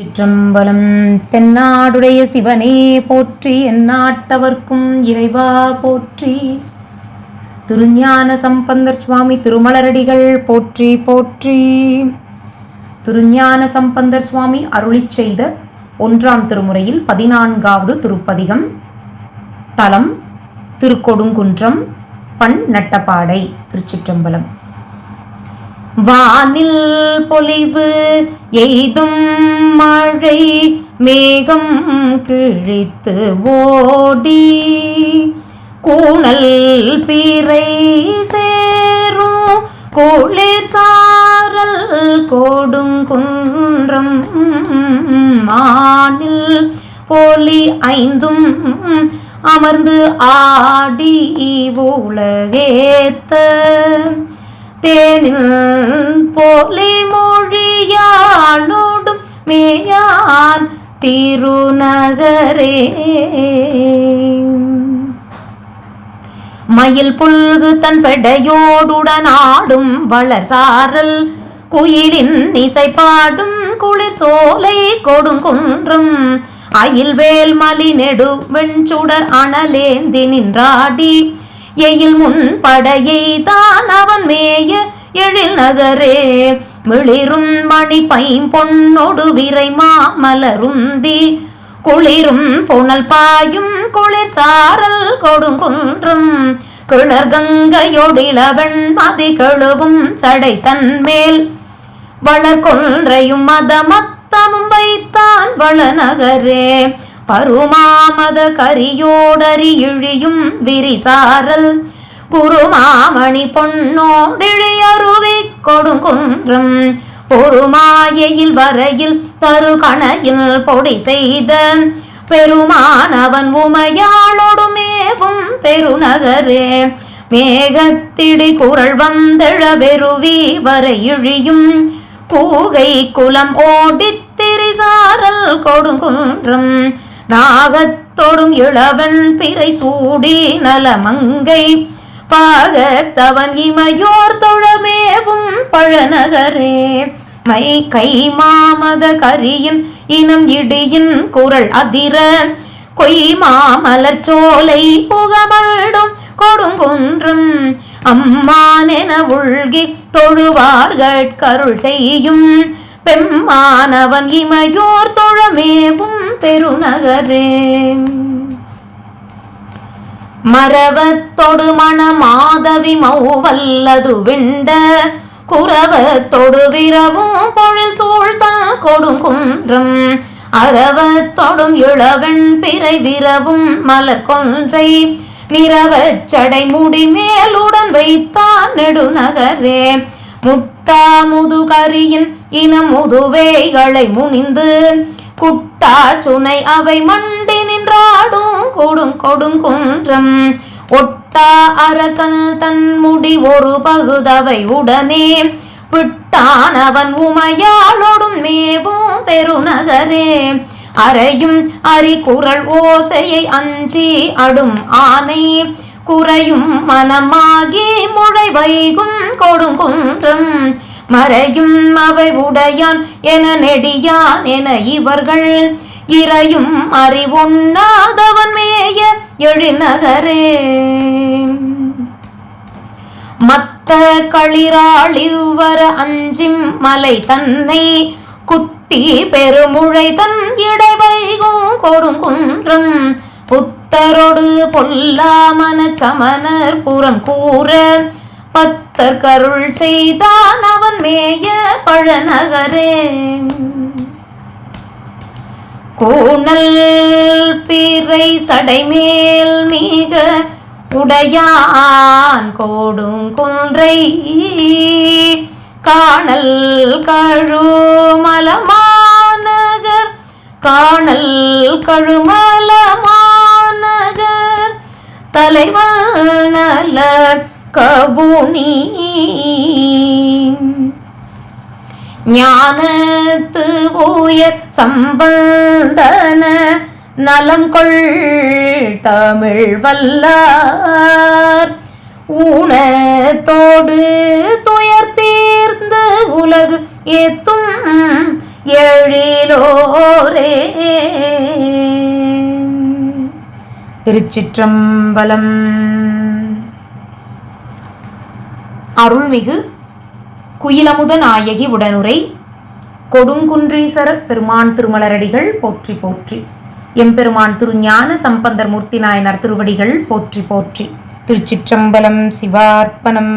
சிற்றம்பலம் தென்னாடுடைய சிவனே போற்றி எந்நாட்டவர்க்கும் இறைவா போற்றி. திருஞான சம்பந்தர் சுவாமி திருமலரடிகள் போற்றி போற்றி. திருஞான சம்பந்தர் சுவாமி அருளி செய்த ஒன்றாம் திருமுறையில் பதினான்காவது திருப்பதிகம். தலம் திருக்கொடுங்குன்றம் பண் நட்டப்பாடை திருச்சிற்றம்பலம். வானில் பொலிவு எய்தும் மழை மேகம் கிழித்து ஓடி கூணல் பீரை சேரும் கோளிர் சாரல் கொடுங்குன்றம் மானில் போலி ஐந்தும் அமர்ந்து ஆடி உலகேத்த. தேனில் போலி மொழியாளோடும் மேயான் திருநகரே. மயில் புல்கு தன் பெடையோடுடனாடும் வளர் சாரல் குயிலின் இசைப்பாடும் குளிர் சோலை கொடுங்குன்றும் அயில் வேல் மலி நெடு வெண்சுடர் அனலேந்தி நின்றாடி எயில் முன் படையை தான் அவன் மேய எழில் நகரே மிளிரும் மணி பைம்பொன்னொடு விரை மாமலருந்தி குளிரும் புனல் பாயும் குளிர் சாரல் கொடுங்குன்றும் கிளர் கங்கையொடிளவன் மதி கெழுவும் சடை தன்மேல் வளர்கொன்றையும் மதமத்தமும் வைத்தான் வளநகரே பருமாமத கரியோடரி இழியும் விரிசாரல் குருமாமணி பொன்னோடிழியருவி கொடுங்குன்றம் பொறுமாயையில் வரையில் தருகணையில் பொடி செய்த பெருமானவன் உமையாளொடுமேவும் பெருநகரே. மேகத்திடி குரல் வந்தழ வெறுவி வரையிழியும் கூகை குலம் ஓடித்திரிசாரல் கொடுங்குன்றம் நாகத்தொடும் இளவன் பிறை சூடி நலமங்கை. பாகத்தவன் இமையோர் தொழமேவும் பழநகரே. மை கை மாமத கரியின் இனம் இடியின் குரல் அதிர. கொய் மாமலர் சோலை புகமடும் கொடுங்குன்றம். அம்மானென உள்கி தொழுவார்கள் கருள் செய்யும். பெம்மானவன் இமையோர் தொழமேவும் பெருநகரே. மரவத்தொடு மணமாதவி மௌவல்லது விண்ட குரவத்தொடு விரவும் பொழில் சூழ்தான் கொடுங்குன்றம் அரவத்தொடும் இளவெண் பிறை விரவும் மலர் கொன்றை. நிறவச் சடை முடி மேலுடன் வைத்தான் நெடுநகரே. முட்டா முதுகரியின் இன முதுவேகளை முனிந்து குட்டா சுனை அவை மண் கொடும் கொடுங்குன்றம் ஒட்டா அரக்கன் தன் முடி ஒரு பகுதவை உடனே விட்டான் அவன் உமையாளோடும் மேவும் பெருநகரே. அறையும் அரிகுரல் ஓசையை அஞ்சி அடும் ஆனை குறையும் மனமாகி முளை வைகும் கொடுங்குன்றம் மறையும் அவை உடையான் என நெடியான் என இவர்கள். இறையும் அறிவுண்ணாதவன் மேய எழிநகரே. மத்த களிராளிவர அஞ்சிம் மலை தன்னை குத்தி பெருமுழை தன் இடைவைகும் கொடுங்குன்றம் புத்தரோடு பொல்லாமன சமணர் புறம் கூற பத்தர் கருள் செய்தான் அவன் மேய பழநகரே. பூனல் பிறை சடைமேல் மிக உடையான் கோடும் குன்றை காணல் கழுமலமாநகர் காணல் கழுமலமாநகர் தலைவன் நல கபுனி ஞானத்து உயர் சம்பந்தன நலம் கொள் தமிழ் வல்லார். ஊனத்தோடு துயர் தீர்ந்த உலகு ஏத்தும் எழிலோரே திருச்சிற்றம்பலம். அருள்மிகு குயிலமுத நாயகி உடனுரை. கொடுங்குன்றீசரர் பெருமான் திருமலரடிகள் போற்றி போற்றி. எம்பெருமான் திருஞான சம்பந்தர் மூர்த்தி நாயனர் திருவடிகள் போற்றி போற்றி. திருச்சிற்றம்பலம் சிவார்ப்பணம்.